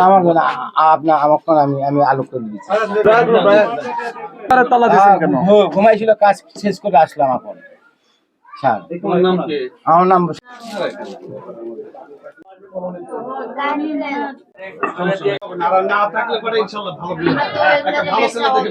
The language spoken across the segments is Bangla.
আমার জন্য আপনার আমার আমি আমি আলোক করে দিচ্ছি ঘু- ঘুমাইছিল, কাজ শেষ করে আসলাম কি আমার নাম না থাকলে পরে ইনশাআল্লাহ ভালো ভালো ছেলে দেখে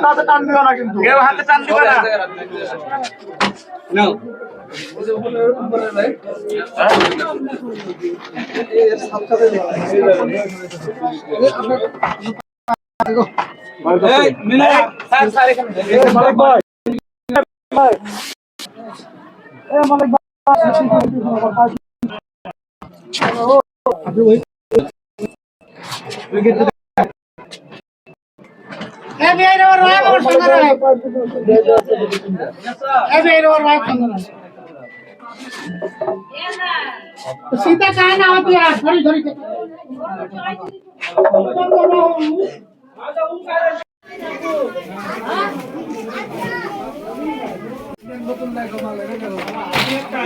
হাতে টান দিও না কিন্তু কেউ হাতে টান দিবে না নাও এই মিলে স্যার স্যার এখানে सीता काय ना होती आज थोड़ी थोड़ी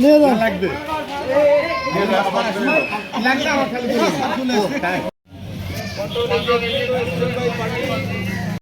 নিয়ে যান লাগবে লাগবে আমার খালি